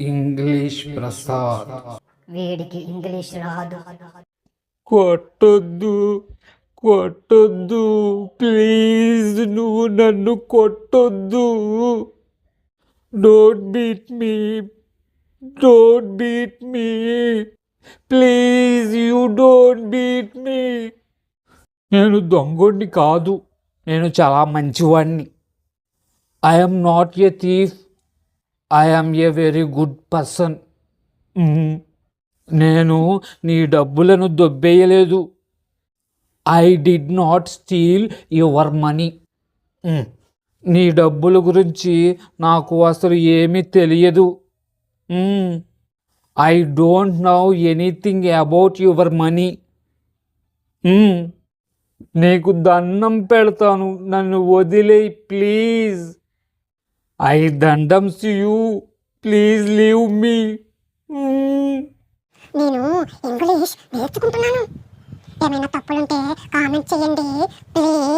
English Prasad వీడికి English రాదు. కొట్టొద్దు కొట్టొద్దు please నువ్వు నన్ను కొట్టొద్దు. Don't beat me don't beat me please you don't beat me నేను దొంగోడిని కాదు నేను చాలా మంచివాడిని. I'm not a thief I'm a very good person నేను నీ డబ్బులను దొబ్బేయలేదు. I did not steal your money నీ డబ్బుల గురించి నాకు అసలు ఏమీ తెలియదు. I don't know anything about your money నీకు దండం పెడతాను. నన్ను వదిలే ప్లీజ్ ఐ దండమ్స్ యూ ప్లీజ్ లీవ్ మీ నేను ఇంగ్లీష్ నేర్చుకుంటున్నాను. ఏమైనా తప్పులుంటే కామెంట్ చేయండి ప్లీజ్